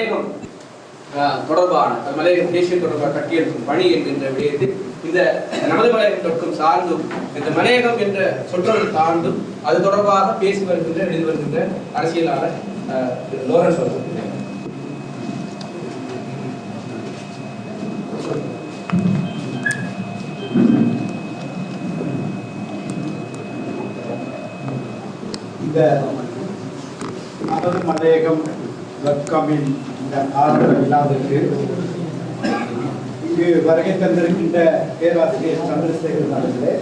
மலையகம் தொடர்பான மலையக தேசிய தொடர்பாக கட்டியெழுப்பும் பணி என்கின்ற விடயத்தில் இந்த நமது மலையகம் தொட்டும் சார்ந்தும் இந்த மலையகம் என்ற சொற்றொடர் தாழ்ந்தும் அது தொடர்பாக பேசி வருகின்ற எழுதி வருகின்ற அரசியலாளர் ஆஹ், லோரன்ஸ் அவர்கள் இந்த மலையகம் வெட்கமின் இந்த ஆரம்ப விழாவிற்கு இங்கு வருகை தந்திருக்கின்ற பேராசிரியர் சந்திரசேகரன் அவர்களே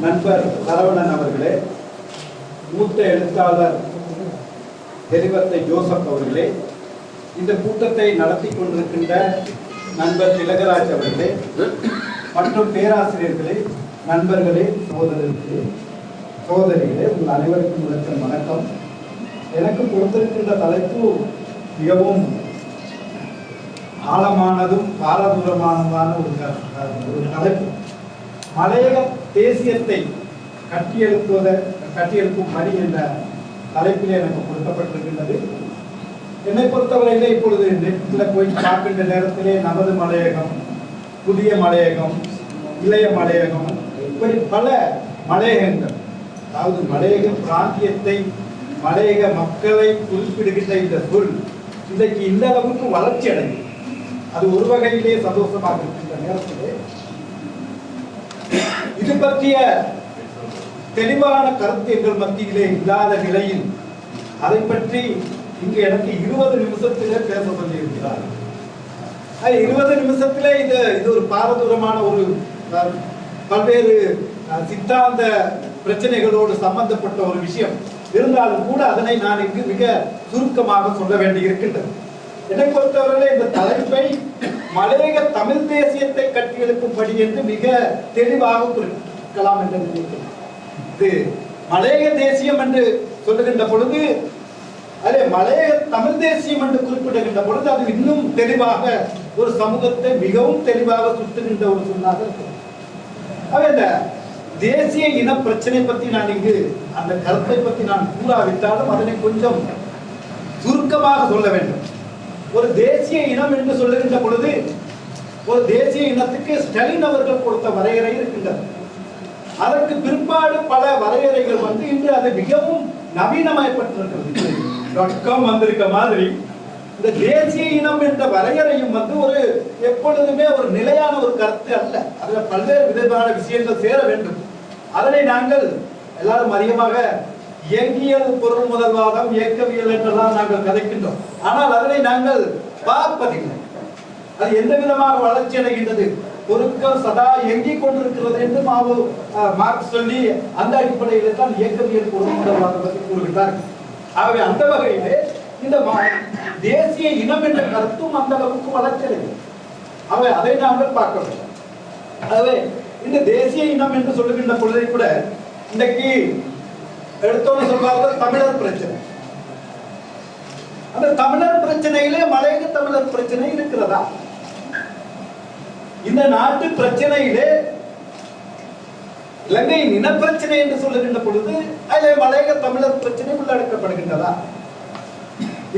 நண்பர் சரவணன் அவர்களே மூத்த எழுத்தாளர் தெரிவத்தை ஜோசப் அவர்களே இந்த கூட்டத்தை நடத்தி கொண்டிருக்கின்ற நண்பர் திலகராஜ் அவர்களே மற்றும் பேராசிரியர்களே நண்பர்களே சோதரர்களே சோதரிகளே உங்கள் அனைவருக்கும் வணக்கம். எனக்கு கொடுத்திருக்கின்ற தலைப்பு மிகவும் ஆழமானதும் பாரதூரமானதான ஒரு தலைப்பு. மலையக தேசியத்தை கட்டியெழுப்புவத கட்டியெழுப்பும் பணி என்ற தலைப்பில் எனக்கு கொடுக்கப்பட்டிருக்கின்றது என்னை பொறுத்தவரையிலே இப்பொழுது நெட்டில் போய் பார்க்கின்ற நேரத்திலே நமது மலையகம் புதிய மலையகம் இளைய மலையகம் இப்படி பல மலையகங்கள். அதாவது மலையக பிராந்தியத்தை மலையக மக்களை குறிப்பிடுகின்ற இந்த சொல் இன்றைக்கு இந்த அளவுக்கு வளர்ச்சி அடையும். அது ஒரு வகையிலே சந்தோஷமாக இருக்கின்ற நேரத்திலே. இது பற்றிய தெளிவான கருத்து எங்கள் மத்தியிலே இல்லாத நிலையில் அதை பற்றி இங்கு எனக்கு இருபது நிமிஷத்திலே பேச சொல்லியிருக்கிறார். இருபது நிமிஷத்திலே இது இது ஒரு பாரதூரமான ஒரு பல்வேறு அஹ், சித்தாந்த பிரச்சனைகளோடு சம்பந்தப்பட்ட ஒரு விஷயம். இருந்தாலும் கூட அதனை நான் இங்கு மிக சுருக்கமாக சொல்ல வேண்டியிருக்கின்றது. என்னை பொறுத்தவரையிலே இந்த தலைப்பை மலையக தமிழ் தேசியத்தை கட்டியெழுப்பும்படி என்று மிக தெளிவாக குறிப்பிட்டிருக்கலாம் என்று நினைக்கிறேன். இது மலையக தேசியம் என்று சொல்லுகின்ற பொழுது அதே மலையக தமிழ் தேசியம் என்று குறிப்பிடுகின்ற பொழுது அது இன்னும் தெளிவாக ஒரு சமூகத்தை மிகவும் தெளிவாக சுட்டுகின்ற ஒரு சொல்லாக இருக்கும் இந்த தேசிய இன பிரச்சனை பற்றி நான் இங்கு அந்த கருத்தை பற்றி நான் கூறாவிட்டாலும் அதனை கொஞ்சம் சுருக்கமாக சொல்ல வேண்டும். ஒரு தேசிய இனம் என்று சொல்லுகின்ற பொழுது ஒரு தேசிய இனத்துக்கு ஸ்டாலின் அவர்கள் கொடுத்த வரையறை இருக்கின்றது. அதற்கு பிற்பாடு பல வரையறைகள் வந்து இன்று அது மிகவும் நவீனமயப்பட்டிருக்கிறது. ரொக்கம் வந்திருக்க மாதிரி. இந்த தேசிய இனம் என்ற வரையறையும் வந்து ஒரு எப்பொழுதுமே ஒரு நிலையான ஒரு கருத்து அல்ல. அதுல பல்வேறு விதமான விஷயங்கள் சேர வேண்டும். அதனை நாங்கள் எல்லாரும் அதிகமாக இயங்கியல் பொருள் முதல்வாதம் இயக்கவியல் என்றெல்லாம் நாங்கள் கதைக்கின்றோம். ஆனால் அதனை நாங்கள் பார்ப்பதில்லை. அது எந்த விதமாக வளர்ச்சி அடைகின்றது? பொருட்கள் சதா இயங்கிக் கொண்டிருக்கிறது என்று மாவு மார்க் சொல்லி அந்த அடிப்படையில் தான் இயக்கவியல் பொருள் முதல்வாதம் பற்றி கூறுகின்றார் ஆகவே அந்த வகையிலே இந்த தேசிய இனம் என்ற கருத்தும் அந்த அளவுக்கு வளர்ச்சி அடைகிறது அவை அதை நாங்கள் பார்க்க வேண்டும். ஆகவே இந்த தேசிய இனம் என்று சொல்லுகின்ற பொழுதை கூட இன்றைக்கு எடுத்தோன்னு சொல்வார்கள் தமிழர் பிரச்சனை. அந்த தமிழர் பிரச்சனையிலே மலையக தமிழர் பிரச்சனை இருக்கிறதா? இந்த நாட்டு பிரச்சனையிலே இலங்கையின் இனப்பிரச்சனை என்று சொல்லுகின்ற பொழுது அதில் மலையக தமிழர் பிரச்சனை உள்ளடக்கப்படுகின்றதா?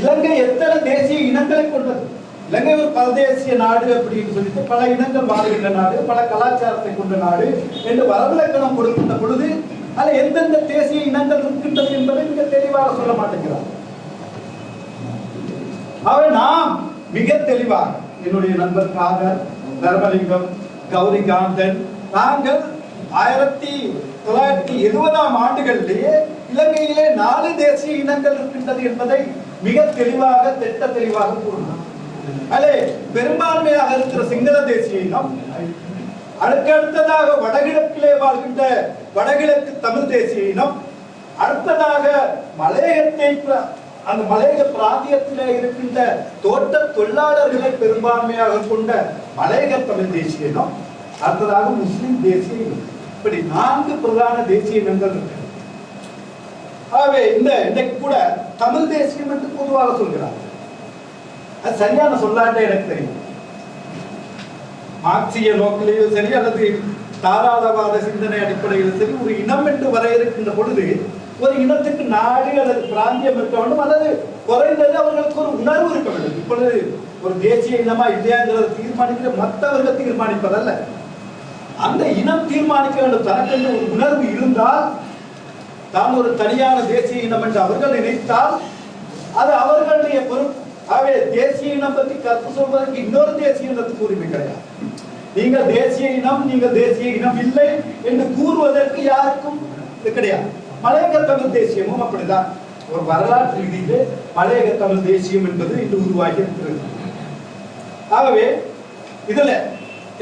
இலங்கை எத்தனை தேசிய இனங்களை கொண்டது? இலங்கை ஒரு பரதேசிய நாடு அப்படின்னு சொல்லிட்டு பல இனங்கள் வாழ்கின்ற நாடு பல கலாச்சாரத்தை கொண்ட நாடு என்று வரவிலக்கணம் கொடுக்கின்ற பொழுது அதில் எந்தெந்த தேசிய இனங்கள் இருக்கின்றது என்பதை மிக தெளிவாக சொல்ல மாட்டேங்கிறார். அவர் நாம் மிக தெளிவாக என்னுடைய நண்பர் காதர் தர்மலிங்கம் கௌரிகாந்தன் நாங்கள் ஆயிரத்தி தொள்ளாயிரத்தி எழுபதாம் ஆண்டுகளிலேயே இலங்கையிலே நாலு தேசிய இனங்கள் இருக்கின்றது என்பதை மிக தெளிவாக திட்ட தெளிவாக கூறினார். அல்ல பெரும்பான்மையாக இருக்கிற சிங்கள தேசிய இனம் அடுத்தடுத்ததாக வடகிழக்கிலே வாழ்கின்ற வடகிழக்கு தமிழ் தேசிய இனம் அடுத்ததாக மலையகத்தை அந்த மலையக பிராந்தியத்திலே இருக்கின்ற தோட்ட தொழிலாளர்களை பெரும்பான்மையாக கொண்ட மலையக தமிழ் தேசிய இனம் அடுத்ததாக முஸ்லிம் தேசிய இனம். இப்படி நான்கு பிரதான தேசிய இனங்கள் இருக்கு. ஆகவே இந்த இன்னைக்கு கூட தமிழ் தேசியம் என்று பொதுவாக சொல்கிறார் அது சரியான சொல்லாட்டே எனக்கு தெரியும். மார்க்சிய நோக்கிலேயும் சரி அல்லது தாராளவாத சிந்தனை அடிப்படையில் சரி ஒரு இனம் என்று வரையறுக்கின்ற பொழுது ஒரு இனத்துக்கு நாடு அல்லது பிராந்தியம் இருக்க வேண்டும் அல்லது குறைந்தது அவர்களுக்கு ஒரு உணர்வு இருக்க வேண்டும். இப்பொழுது ஒரு தேசிய இனமா இல்லையாங்கிறத தீர்மானிக்கிற மற்றவர்கள் தீர்மானிப்பதல்ல. அந்த இனம் தீர்மானிக்க வேண்டும். தனக்கென்று ஒரு உணர்வு இருந்தால் தான் ஒரு தனியான தேசிய இனம் என்று அவர்கள் நினைத்தால் அது அவர்களுடைய பொறுப்பு. ஆகவே தேசிய இனம் பற்றி கற்று சொல்வதற்கு இன்னொரு தேசிய இனத்துக்கு உரிமை கிடையாது. நீங்கள் தேசிய இனம் நீங்கள் தேசிய இனம் இல்லை என்று கூறுவதற்கு யாருக்கும் இது கிடையாது. மலையக தமிழ் தேசியமும் அப்படிதான். ஒரு வரலாற்று ரீதியிலே மலையக தமிழ் தேசியம் என்பது இன்று உருவாகி இருக்கிறது. ஆகவே இதுல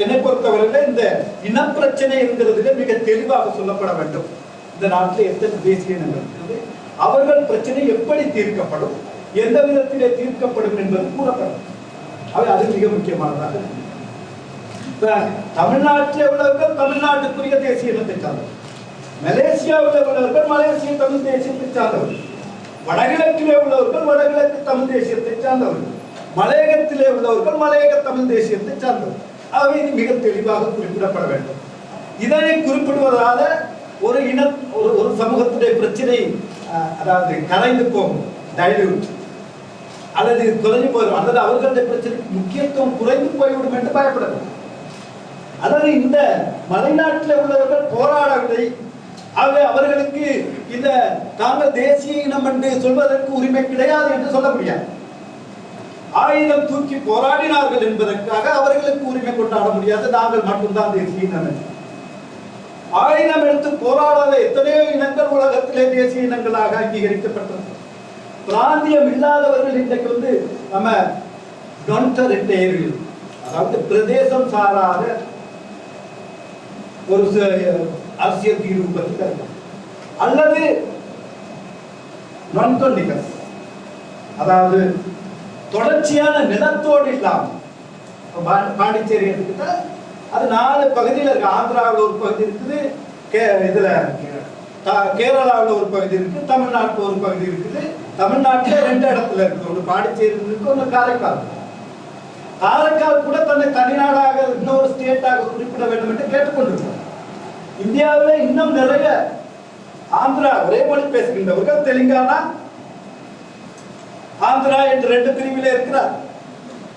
என்னை பொறுத்தவரையில் இந்த இனப்பிரச்சனை என்கிறதுல மிக தெளிவாக சொல்லப்பட வேண்டும். இந்த நாட்டில் எத்தனை தேசிய இனங்கள் இருக்கிறது அவர்கள் பிரச்சனை எப்படி தீர்க்கப்படும்? எந்த விதத்திலே தீர்க்கப்படும் என்பது கூறப்படும். அவை அது மிக முக்கியமானதாக இப்ப தமிழ்நாட்டில் உள்ளவர்கள் தமிழ்நாட்டுக்குரிய தேசிய இனத்தை சார்ந்தவர். மலேசியாவில் உள்ளவர்கள் மலேசிய தமிழ் தேசியத்தை சார்ந்தவர்கள் வடகிழக்கிலே உள்ளவர்கள் வடகிழக்கு தமிழ் தேசியத்தை சார்ந்தவர்கள் மலையகத்திலே உள்ளவர்கள் மலையக தமிழ் தேசியத்தை சார்ந்தவர்கள் ஆகவே இது மிக தெளிவாக குறிப்பிடப்பட வேண்டும். இதனை குறிப்பிடுவதால ஒரு இன ஒரு ஒரு சமூகத்துடைய பிரச்சனை அஹ், அதாவது கரைந்து போகும் டைல்யூட் அல்லது குறைஞ்சு போயிடும். அல்லது அவர்களுடைய பிரச்சனைக்கு முக்கியத்துவம் குறைந்து போய்விடும் என்று பயப்படணும் அதாவது இந்த மலைநாட்டில் உள்ளவர்கள் போராடவில்லை. ஆகவே அவர்களுக்கு இந்த தாங்கள் தேசிய இனம் என்று சொல்வதற்கு உரிமை கிடையாது என்று சொல்ல முடியாது. ஆயுதம் தூக்கி போராடினார்கள் என்பதற்காக அவர்களுக்கு உரிமை கொண்டாட முடியாது. நாங்கள் மட்டும்தான் தேசிய இனம் என்று. ஆயுதம் எடுத்து போராடாத எத்தனையோ இனங்கள் உலகத்திலே தேசிய இனங்களாக அங்கீகரிக்கப்பட்டது. பிராந்தியம் இல்லாதவர்கள் இன்றைக்கு வந்து நம்ம டொன்டரிட்டேரியல் அதாவது பிரதேசம் சாராத ஒரு அரசியல் தீர்வு பற்றி கருத்து அல்லது நான் அதாவது தொடர்ச்சியான நிலத்தோடு இல்லாமல் பா- பாண்டிச்சேரி எடுத்துக்கிட்டா அது நாலு பகுதியில் இருக்கு. ஆந்திராவில் ஒரு பகுதி இருக்குது கே இதுல கேரளாவில் ஒரு பகுதி இருக்கு தமிழ்நாட்டில் ஒரு பகுதி இருக்குது. தமிழ்நாட்டில் ரெண்டு இடத்துல இருக்குது ஒன்று பாண்டிச்சேரி இருக்கு ஒன்று காரைக்கால். காரைக்கால் கூட தன்னை தனிநாடாக இன்னொரு ஸ்டேட்டாக குறிப்பிட வேண்டும் என்று கேட்டுக்கொண்டிருக்கிறார் இந்தியாவில் இன்னும் நிறைய ஆந்திரா ஒரே மொழி பேசுகின்றவர்கள் தெலுங்கானா ஆந்திரா என்று ரெண்டு பிரிவிலே இருக்கிறார்.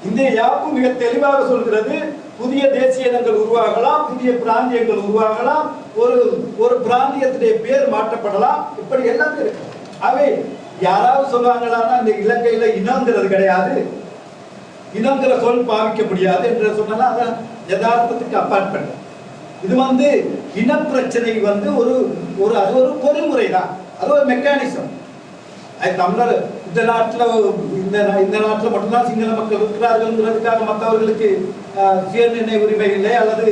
இந்திய யாப்பு மிக தெளிவாக சொல்கிறது புதிய தேசிய இனங்கள் உருவாகலாம் புதிய பிராந்தியங்கள் உருவாகலாம் ஒரு ஒரு பிராந்தியத்துடைய பேர் மாற்றப்படலாம் இப்படி எல்லாமே இருக்கு. அவை யாராவது சொல்லுவாங்களான்னா இந்த இலங்கையில இனங்கிறது கிடையாது. இனங்கிற சொல் பாவிக்க முடியாது என்று சொன்னா அதான் யதார்த்தத்துக்கு அப்பாற்பட்டது இது வந்து இனப்பிரச்சனை வந்து ஒரு ஒரு அது ஒரு பொறிமுறை தான் அது ஒரு மெக்கானிசம் அது தமிழர் இந்த நாட்டில் இந்த இந்த நாட்டில் மட்டும்தான் சிங்கள மக்கள் இருக்கிறார்கள்ங்கிறதுக்காக மற்றவர்களுக்கு சுயநிர்ணய உரிமை இல்லை அல்லது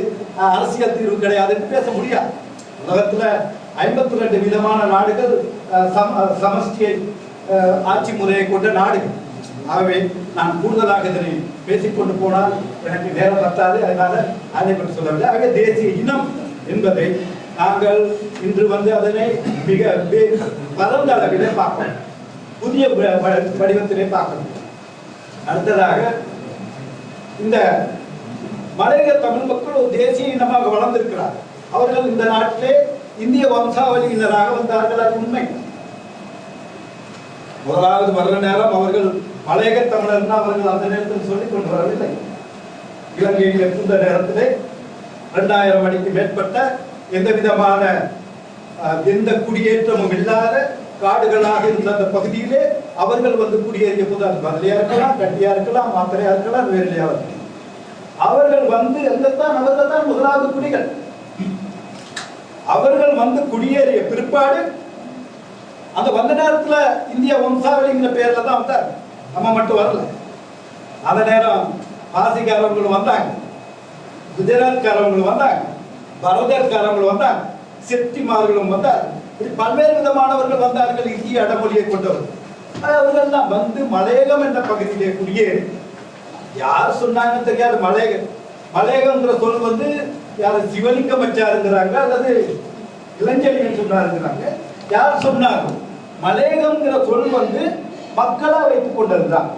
அரசியல் தீர்வு கிடையாதுன்னு பேச முடியாது. உலகத்தில் ஐம்பத்தி ரெண்டு விதமான நாடுகள் சம சமஷ்டியை ஆட்சி முறையை கொண்ட நாடுகள். ஆகவே நான் கூடுதலாக இதனை பேசிக்கொண்டு போனால் எனக்கு நேரம் பத்தாது அதனால அதை பற்றி சொல்லவில்லை. ஆகவே தேசிய இனம் என்பதை நாங்கள் இன்று வந்து அதனை மிக பரந்த அளவிலே பார்க்கணும் புதிய வ- வடிவத்திலே பார்க்கணும் அடுத்ததாக இந்த மலையக தமிழ் மக்கள் ஒரு தேசிய இனமாக வளர்ந்திருக்கிறார். அவர்கள் இந்த நாட்டிலே இந்திய வம்சாவளியினராக வந்தார்கள் அது உண்மை. முதலாவது வர்ற நேரம் அவர்கள் மலையக தமிழர்னா அவர்கள் அந்த நேரத்தில் சொல்லிக் கொண்டு வரவில்லை இலங்கையில் இருந்த நேரத்திலே இரண்டாயிரம் அடிக்கு மேற்பட்ட எந்த விதமான எந்த குடியேற்றமும் இல்லாத காடுகளாக இருந்த அந்த பகுதியிலே அவர்கள் வந்து குடியேறிய போது அது பதிலியா இருக்கலாம் கட்டியா இருக்கலாம் மாத்திரையா இருக்கலாம் வேறிலையா இருக்கலாம். அவர்கள் வந்து எங்கத்தான் அவர்கள் தான் முதலாவது குடிகள். அவர்கள் வந்து குடியேறிய பிற்பாடு அந்த வந்த நேரத்துல இந்தியா வம்சாவளிங்கிற பேர்ல தான் வந்தார். நம்ம மட்டும் வரல. அந்த நேரம் பாசிக்காரவங்களும் வந்தாங்க. குஜராத்காரவங்களும் வந்தாங்க. பரதர்காரவங்களும் வந்தாங்க. செட்டிமார்களும் வந்தார் இப்படி பல்வேறு விதமானவர்கள் வந்தார்கள். இந்திய அடமொழியை கொண்டவர்கள் அவர்கள் எல்லாம் வந்து மலையகம் என்ற பகுதியிலே குடியேறி யார் சொன்னாங்கன்னு தெரியாது. மலையகம். மலையகம்ங்கிற சொல் வந்து யார் சிவலிங்கம் வச்சாருங்கிறாங்க அல்லது இளஞ்செழியன் சொன்னாருங்கிறாங்க. யார் சொன்னாங்க மலையகம்ங்கிற சொல் வந்து மக்களா வைத்துக் கொண்டதுதான்.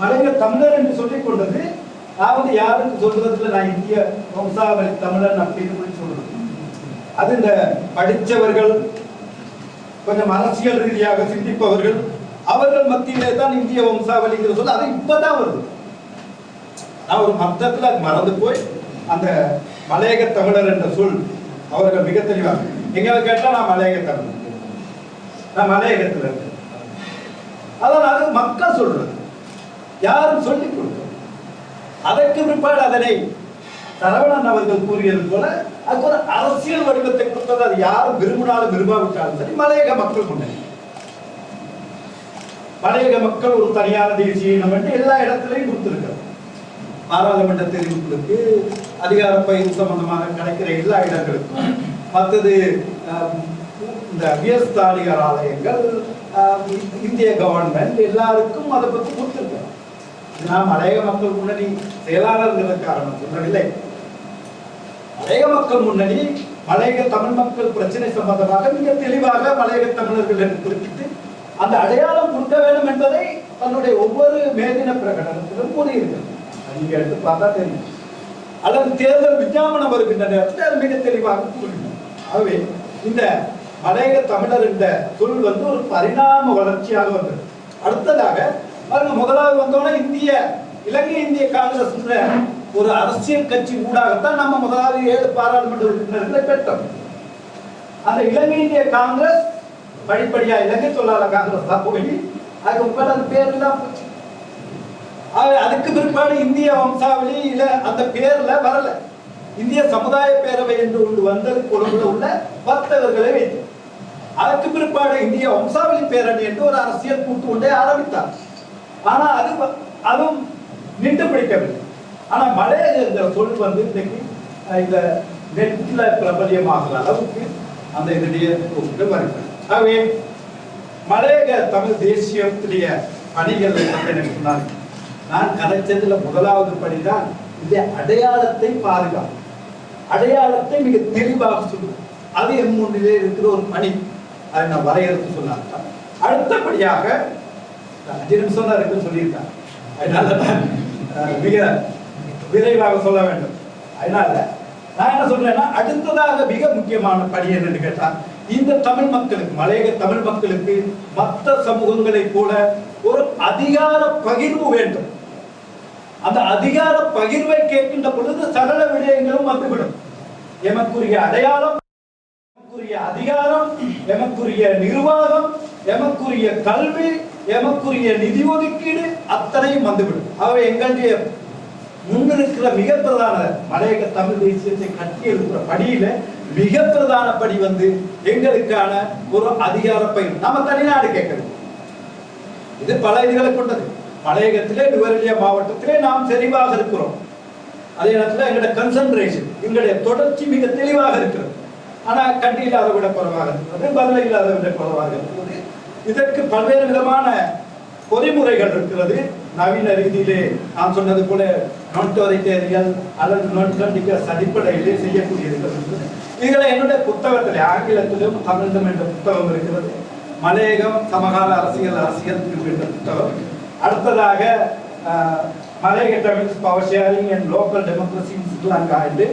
மலையக தமிழர் என்று சொல்லிக் கொண்டது. நான் வந்து யாருக்கு சொல்றதுல நான் இந்திய வம்சாவளி தமிழன் அப்படின்னு சொல்லி சொல்றது. அது இந்த படித்தவர்கள் கொஞ்சம் அரசியல் ரீதியாக சிந்திப்பவர்கள் அவர்கள் மத்தியிலே தான் இந்திய வம்சாவளிங்கிற சொல்ல அது இப்பதான் வருது. நான் ஒரு மத்தத்துல அது மறந்து போய் அந்த மலையக தமிழர் என்ற சொல் அவர்கள் மிக தெளிவாக எங்களை கேட்டா நான் மலையக தமிழர் நான் மலையகத்துல அதனால் மக்கள் சொல்றது. யாரும் சொல்லிக் கொடுக்க அதற்கு பிற்பாடு அதனை சரவணன் அவர்கள் கூறியது போல அதுக்கு ஒரு அரசியல் வடிவத்தை கொடுத்தது. அது யாரும் விரும்பினாலும் விரும்பாவிட்டாலும் சரி மலையக மக்கள் முன்னணி மலையக மக்கள் ஒரு தனியான தேசிய இனம் என்று எல்லா இடத்திலையும் கொடுத்திருக்கிறது. பாராளுமன்ற தெரிவுகளுக்கு அதிகார பயிர் சம்பந்தமாக கிடைக்கிற எல்லா இடங்களுக்கும். மற்றது இந்த அபியஸ்தானிகர் ஆலயங்கள் இந்திய கவர்மெண்ட் எல்லாருக்கும் அதை பற்றி கொடுத்திருக்கிறோம் நான் மலையக மக்கள் முன்னணி செயலாளர்ங்கிற காரணம் சொல்லவில்லை. மலையக மக்கள் முன்னணி மலையக தமிழ் மக்கள் பிரச்சனை சம்பந்தமாக மிக தெளிவாக மலையக தமிழர்கள் என்று குறிப்பிட்டு அந்த அடையாளம் கொடுக்க வேண்டும் என்பதை தன்னுடைய ஒவ்வொரு மேதின பிரகடனத்திலும் கூறியிருக்கிறது நீங்க எடுத்து பார்த்தா தெரியும். அல்லது தேர்தல் விஞ்ஞாபனம் வருகின்ற நேரத்தில் அது மிக தெளிவாக கூறினார். ஆகவே இந்த மலையக தமிழர் என்ற சொல் வந்து ஒரு பரிணாம வளர்ச்சியாக வந்தது. அடுத்ததாக பாருங்க முதலாவது வந்தோன்னா இந்திய இலங்கை இந்திய காங்கிரஸ் ஒரு அரசியல் கட்சி ஊடாகத்தான் நம்ம முதலாவது ஏழு பாராளுமன்ற உறுப்பினர்களை பெற்றோம். அந்த இலங்கை இந்திய காங்கிரஸ் படிப்படியா இலங்கை தொழிலாளர் காங்கிரஸ் தான் போய் அதுக்கு முன்னாடி அந்த பேர்ல தான் போச்சு. அதுக்கு பிற்பாடு இந்திய வம்சாவளி இல்ல அந்த பேர்ல வரல. இந்திய சமுதாய பேரவை என்று ஒன்று வந்தது கொழும்புல உள்ள வர்த்தகர்களை வைத்து அதற்கு பிற்பாடு இந்திய வம்சாவளி பேரணி என்று ஒரு அரசியல் கூட்டு ஒன்றை ஆரம்பித்தார். ஆனா அது அதுவும் நின்று பிடிக்கவில்லை. ஆனா இந்த சொல் வந்து இன்னைக்கு இந்த நெட்ல பிரபலியமாகிற அளவுக்கு அந்த இதனுடைய கூட்டு வருகிறது ஆகவே மலையக தமிழ் தேசியத்துடைய பணிகள் சொன்னார் எனக்கு நான் கதைச்சதுல முதலாவது பணிதான் இந்த அடையாளத்தை பாதுகாப்பு அடையாளத்தை மிக தெளிவாக சொல்லுவோம் அது என் முன்னிலே இருக்கிற ஒரு பணி. அதை நான் வரையறுத்து சொன்னாங்க. அடுத்தபடியாக அஞ்சு நிமிஷம் தான் இருக்குன்னு சொல்லியிருக்காங்க. அதனால நான் மிக விரைவாக சொல்ல வேண்டும். அதனால நான் என்ன சொல்றேன்னா அடுத்ததாக மிக முக்கியமான பணி என்னன்னு கேட்டா இந்த தமிழ் மக்களுக்கு மலையக தமிழ் மக்களுக்கு மற்ற சமூகங்களைப் போல ஒரு அதிகார பகிர்வு வேண்டும். அந்த அதிகார பகிர்வை கேட்கின்ற பொழுது சகல விடயங்களும் வந்துவிடும். எமக்குரிய அடையாளம் எமக்குரிய அதிகாரம் எமக்குரிய நிர்வாகம் எமக்குரிய கல்வி எமக்குரிய நிதி ஒதுக்கீடு அத்தனையும் வந்துவிடும். அவை எங்களுடைய முன்னிருக்கிற மிக பிரதான மலையக தமிழ் தேசியத்தை கட்டி எழுப்புற படியில மிக பிரதான படி வந்து எங்களுக்கான ஒரு அதிகார பயிர். நம்ம தனிநாடு கேட்கறது இது பல இதுகளை கொண்டது. மலையகத்திலே நுவரெலியா மாவட்டத்திலே நாம் தெளிவாக இருக்கிறோம். அதே நேரத்தில் எங்களுடைய கன்சன்ட்ரேஷன் எங்களுடைய தொடர்ச்சி மிக தெளிவாக இருக்கிறது. ஆனா கட்டி இல்லாத விட குறைவாக இருந்தது பதில இல்லாத விட குறைவாக இருந்தது இதற்கு பல்வேறு விதமான பொறிமுறைகள் இருக்கிறது. நவீன ரீதியிலே நான் சொன்னது போல நோட்டோரிட்டேரியல் அல்லது நோட் அடிப்படையிலே செய்யக்கூடியது இருக்கிறது இதுல என்னுடைய புத்தகத்தில் ஆங்கிலத்திலும் தமிழிலும் என்ற புத்தகம் இருக்கிறது. மலையகம் சமகால அரசியல் அரசியல் என்ற புத்தகம் அடுத்ததாக மலையக Tamil power sharing and local democracy in Sri என்று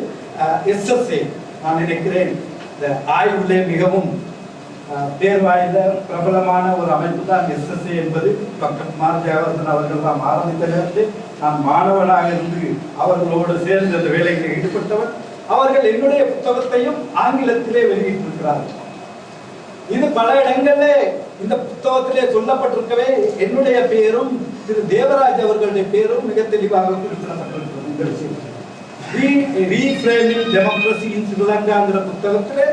எஸ்எஸ்ஏ நான் நினைக்கிறேன். இந்த ஆய்வுலே மிகவும் பேர் வாய்ந்த பிரபலமான ஒரு அமைப்பு தான் எஸ்எஸ்ஏ என்பது. டாக்டர் குமார் ஜெயவர்தன் அவர்கள் தான் ஆரம்பித்ததிலிருந்து நான் மாணவனாக இருந்து அவர்களோடு சேர்ந்து அந்த வேலைகளில் ஈடுபட்டவர். அவர்கள் என்னுடைய புத்தகத்தையும் ஆங்கிலத்திலே வெளியிட்டிருக்கிறார்கள் இது பல இடங்களிலே இந்த புத்தகத்திலே சொல்லப்பட்டிருக்கவே என்னுடைய பெயரும் திரு தேவராஜ் அவர்களுடைய பெயரும் மிக தெளிவாக குறிப்பிடப்பட்டிருக்கிறது. இந்த விஷயம் ரீஃப்ரேமிங் டெமோக்ரஸி இன் ஸ்ரீலங்காங்கிற புத்தகத்திலே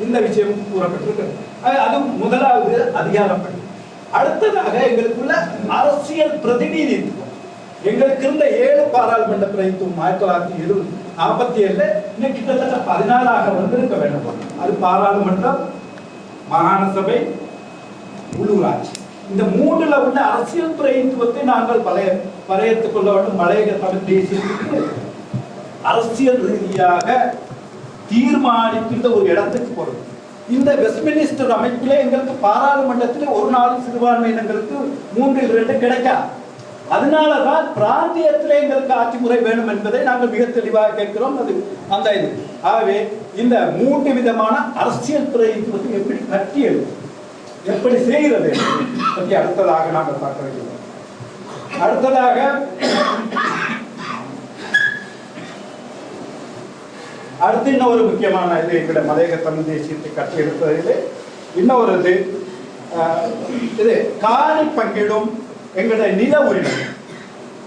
இந்த விஷயம் கூறப்பட்டிருக்கிறது. அது முதலாவது அதிகாரப்படி. அடுத்ததாக எங்களுக்குள்ள அரசியல் பிரதிநிதித்துவம். எங்களுக்கு இருந்த ஏழு பாராளுமன்ற பிரதித்துவம் ஆயிரத்தி தொள்ளாயிரத்தி எழுபது நாற்பத்தி ஏழுல இன்னும் கிட்டத்தட்ட பதினாலாக வந்திருக்க வேண்டும். அது பாராளுமன்றம் மாகாண சபை உள்ளூராட்சி. இந்த மூன்றுல உள்ள அரசியல் பிரதித்துவத்தை நாங்கள் பழைய வரையறுத்துக் கொள்ள வேண்டும். மலையக தமிழ் தேசியத்துக்கு அரசியல் ரீதியாக தீர்மானிக்கின்ற ஒரு இடத்துக்கு போறது. இந்த வெஸ்ட்மினிஸ்டர் அமைப்பில் எங்களுக்கு பாராளுமன்றத்தில் ஒரு நாள் சிறுபான்மையினங்களுக்கு மூன்றில் இரண்டு கிடைக்காது. அதனாலதான் பிராந்தியத்தில் எங்களுக்கு ஆட்சி முறை வேணும் என்பதை நாங்கள் மிக தெளிவாக கேட்கிறோம். அது அந்த இது. ஆகவே இந்த மூன்று விதமான அரசியல் பிரதித்துவத்தை எப்படி கட்டி எழுதும்? எப்படி செய்கிறது? பற்றி அடுத்ததாக நாங்கள் பார்க்க வேண்டும். அடுத்ததாக அடுத்து இன்னொரு முக்கியமான இது எங்களோட மலையக தமிழ் தேசியத்தை கட்டி எடுப்பதில் இன்னொரு இது இது காணி பங்கிடும் எங்களுடைய நில உரிமை.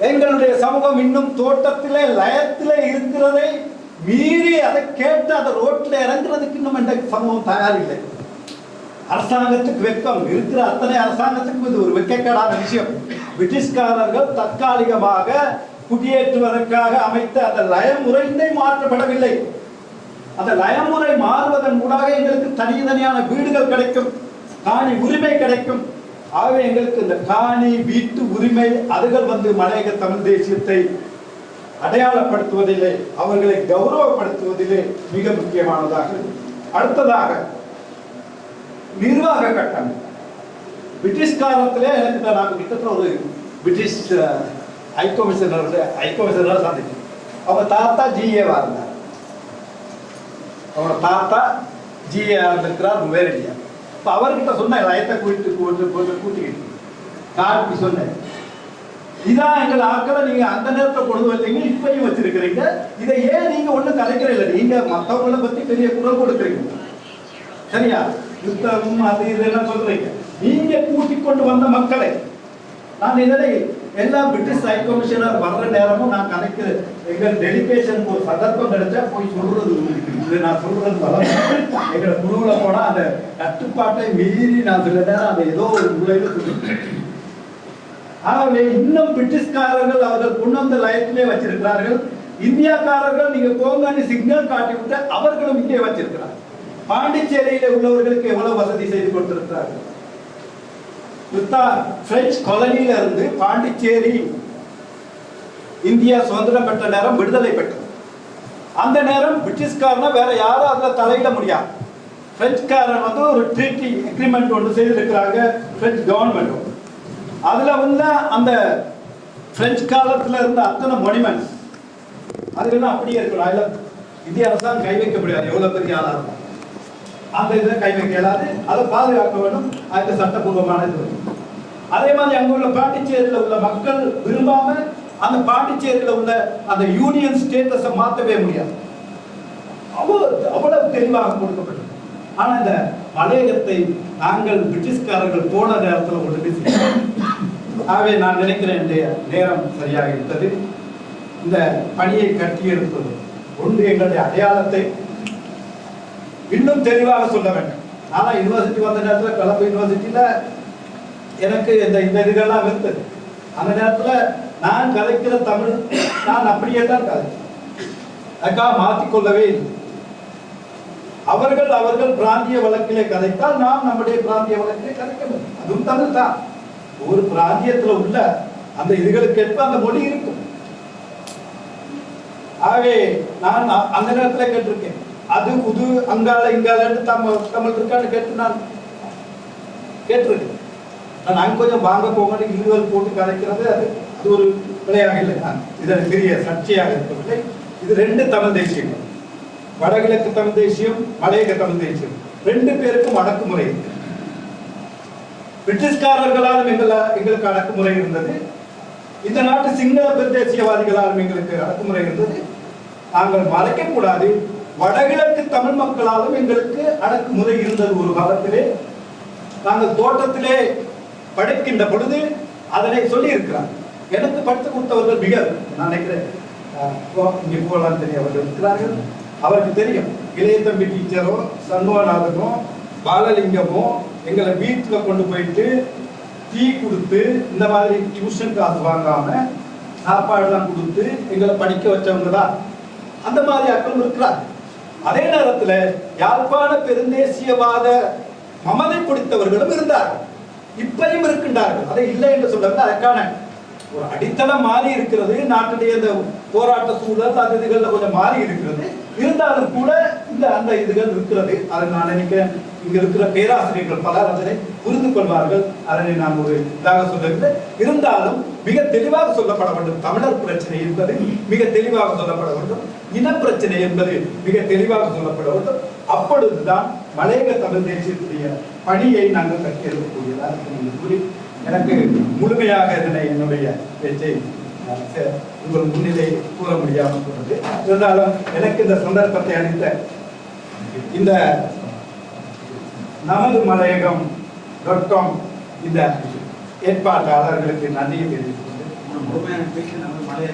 எங்களுடைய சமூகம் இன்னும் தோட்டத்திலே லயத்திலே இருக்கிறதை மீறி அதை கேட்டு அதை ரோட்டில் இறங்குறதுக்கு இன்னும் இந்த சமூகம் தயாரில்லை. அரசாங்கத்துக்கு வெக்கம் இருக்கிற அத்தனை அரசாங்கத்துக்கும் இது ஒரு வெக்கக்கேடான விஷயம். பிரிட்டிஷ்காரர்கள் தற்காலிகமாக குடியேற்றுவதற்காக அமைத்த அந்த லயமுறை இன்னும் மாற்றப்படவில்லை. அந்த லயமுறை மாறுவதன் ஊடாக எங்களுக்கு தனித்தனியான வீடுகள் கிடைக்கும் காணி உரிமை கிடைக்கும். ஆகவே எங்களுக்கு இந்த காணி வீட்டு உரிமை அதுகள் வந்து மலையக தமிழ் தேசியத்தை அடையாளப்படுத்துவதிலே அவர்களை கௌரவப்படுத்துவதிலே மிக முக்கியமானதாக அடுத்ததாக நிர்வாக கட்டம் பிரிட்டிஷ் காலத்திலே எனக்கு நான் கிட்டத்தட்ட ஒரு British high commissioner high commissioner சந்திச்சேன் அவங்க தாத்தா ஜிஏவா இருந்தார். அவரோட தாத்தா ஜிஏ இருக்கிறார் வேரடியா இப்போ அவர்கிட்ட சொன்னேன் லயத்தை கூட்டு கூட்டு கூட்டு கூட்டிக்கிட்டு. காட்டி சொன்னேன் இதான் எங்கள் ஆட்களை நீங்க அந்த நேரத்தை கொண்டு வந்தீங்க இப்பயும் வச்சிருக்கிறீங்க. இதை ஏன் நீங்க ஒண்ணும் கலைக்கிற இல்லை? நீங்க மற்றவங்களை பத்தி பெரிய குரல் கொடுக்குறீங்க. சரியா? யுத்தம் அது இதெல்லாம் சொல்றீங்க. நீங்க கூட்டி கொண்டு வந்த மக்களை நான் இதனை எல்லா பிரிட்டிஷ் ஹை கமிஷனர் வர்ற நேரமும் நான் கணக்கு எங்கள் டெலிகேஷனுக்கு ஒரு சந்தர்ப்பம் கிடைச்சா போய் சொல்றது உங்களுக்கு. இது நான் சொல்றது வளம் எங்களை குழுவுல போனா அந்த கட்டுப்பாட்டை மீறி நான் சில நேரம் அதை ஏதோ ஒரு முறையில் சொல்லுவேன் ஆகவே இன்னும் பிரிட்டிஷ்காரர்கள் அவர்கள் கொண்டு வந்த லயத்திலே வச்சிருக்கிறார்கள். இந்தியாக்காரர்கள் நீங்க போங்கன்னு சிக்னல் காட்டி விட்டு அவர்களும் இங்கே வச்சிருக்கிறார். பாண்டிச்சேரியில உள்ளவர்களுக்கு எவ்வளவு வசதி செய்து கொடுத்திருக்கிறார்கள்? பிரெஞ்சு கொலனியில இருந்து பாண்டிச்சேரி இந்தியா சுதந்திரம் பெற்ற நேரம் விடுதலை பெற்றது. அந்த நேரம் பிரிட்டிஷ்காரனா வேற யாரும் அதில் தலையிட முடியாது. பிரெஞ்சுக்காரன் வந்து ஒரு ட்ரீட்டி அக்ரிமெண்ட் ஒன்று செய்திருக்கிறாங்க பிரெஞ்சு கவர்மெண்ட்டும் அதில் வந்து அந்த பிரெஞ்சு காலத்தில் இருந்த அத்தனை மொனிமெண்ட்ஸ் அதுக்கெல்லாம் அப்படியே இருக்கணும். அதில் இந்திய அரசாங்கம் கை வைக்க முடியாது எவ்வளோ பெரிய ஆளாக இருக்கும் அந்த இதை கை வைக்க இயலாது. அதை பாதுகாக்க வேண்டும். அதுக்கு சட்டப்பூர்வமான இது அதே மாதிரி அங்கே உள்ள பாண்டிச்சேரியில் உள்ள மக்கள் விரும்பாமல் அந்த பாண்டிச்சேரியில் உள்ள அந்த யூனியன் ஸ்டேட்டஸை மாற்றவே முடியாது. அவ்வளவு அவ்வளவு தெளிவாக கொடுக்கப்பட்டது. ஆனால் இந்த மலையகத்தை நாங்கள் பிரிட்டிஷ்காரர்கள் போன நேரத்தில் ஒன்று ஆகவே நான் நினைக்கிறேன் என்னுடைய நேரம் சரியாக இருந்தது இந்த பணியை கட்டி கட்டியெடுப்பது ஒன்று எங்களுடைய அடையாளத்தை இன்னும் தெளிவாக சொல்ல வேண்டும். ஆனால் யூனிவர்சிட்டி வந்த நேரத்தில் கலப்பு யூனிவர்சிட்டியில் எனக்கு இந்த இந்த இதுகள்லாம் இருந்தது. அந்த நேரத்தில் நான் கதைக்கிற தமிழ் நான் அப்படியே தான் கதை. அதுக்காக மாற்றிக்கொள்ளவே இல்லை. அவர்கள் அவர்கள் பிராந்திய வழக்கிலே கதைத்தால் நாம் நம்முடைய பிராந்திய வழக்கிலே கதைக்க முடியும். அதுவும் தமிழ் தான். ஒரு பிராந்தியத்துல உள்ள அந்த இதுகளுக்கு ஏற்ப அந்த மொழி இருக்கும். ஆகவே நான் அந்த நேரத்தில் கேட்டிருக்கேன். அது புது அங்கால இங்காலன்னு தமிழ் தமிழ் இருக்கான்னு கேட்டு நான் கேட்டிருக்கேன். நான் அங்கே கொஞ்சம் வாங்க போங்கன்னு இழுவல் போட்டு கதைக்கிறது அது. அது ஒரு விளையாக இல்லை. நான் இது பெரிய சர்ச்சையாக இருக்கவில்லை. இது ரெண்டு தமிழ் தேசியங்கள். வடகிழக்கு தமிழ் தேசியம் மலையக தமிழ் தேசியம். ரெண்டு பேருக்கும் அடக்குமுறை. இருக்கு பிரிட்டிஷ்காரர்களாலும் எங்கள் எங்களுக்கு அடக்குமுறை இருந்தது. இந்த நாட்டு சிங்கள பிரதேசியவாதிகளாலும் எங்களுக்கு அடக்குமுறை இருந்தது. நாங்கள் மறைக்க கூடாது வடகிழக்கு தமிழ் மக்களாலும் எங்களுக்கு அடக்குமுறை இருந்தது ஒரு காலத்திலே. நாங்கள் தோட்டத்திலே படைக்கின்ற பொழுது அதனை சொல்லி இருக்கிறார் எனக்கு படித்து கொடுத்தவர்கள் மிக நான் நினைக்கிறேன். அஹ், இங்கே போகலாம் தெரிய அவர்கள் இருக்கிறார்கள். அவருக்கு தெரியும் இளைய தம்பி டீச்சரோ சண்முகநாதனோ பாலலிங்கமோ எங்களை வீட்டில் கொண்டு போயிட்டு டீ கொடுத்து இந்த மாதிரி டியூஷன் காசு வாங்காம சாப்பாடுலாம் கொடுத்து எங்களை படிக்க வச்சவங்க தான். அந்த மாதிரி அக்கள் இருக்கிறார். அதே நேரத்தில் யாழ்ப்பாண பெருந்தேசியவாத மமதை பிடித்தவர்களும் இருந்தார்கள். இப்பையும் இருக்கின்றார்கள். அதை இல்லை என்று சொல்றாங்க அதற்கான ஒரு அடித்தளம் மாறி இருக்கிறது. நாட்டுடைய இந்த போராட்ட சூழல் அந்த இதுகள்ல கொஞ்சம் மாறி இருக்கிறது. இருந்தாலும் கூட இந்த அந்த இதுகள் இருக்கிறது. அதை நான் நினைக்கிறேன் இங்க இருக்கிற பேராசிரியர்கள் பலர் அதனை புரிந்து கொள்வார்கள். அதனை நான் ஒரு இதாக சொல்லவில்லை இருந்தாலும் மிக தெளிவாக சொல்லப்பட வேண்டும். தமிழர் பிரச்சனை என்பது மிக தெளிவாக சொல்லப்பட வேண்டும். இன பிரச்சனை என்பது மிக தெளிவாக சொல்லப்பட வேண்டும். அப்பொழுதுதான் மலையக தமிழ் தேசியத்துடைய பணியை நாங்கள் கட்டியெழுப்பக்கூடியதாக என்று கூறி எனக்கு முழுமையாக இதனை என்னுடைய பேச்சை உங்கள் முன்னிலை கூற முடியாமல் போனது. இருந்தாலும் எனக்கு இந்த சந்தர்ப்பத்தை அளித்த இந்த நமது மலையகம் டாட் காம் இந்த ஏற்பாட்டாளர்களுக்கு நன்றியை தெரிவித்துக் கொண்டு முழுமையான பேச்சு நம்ம மலையை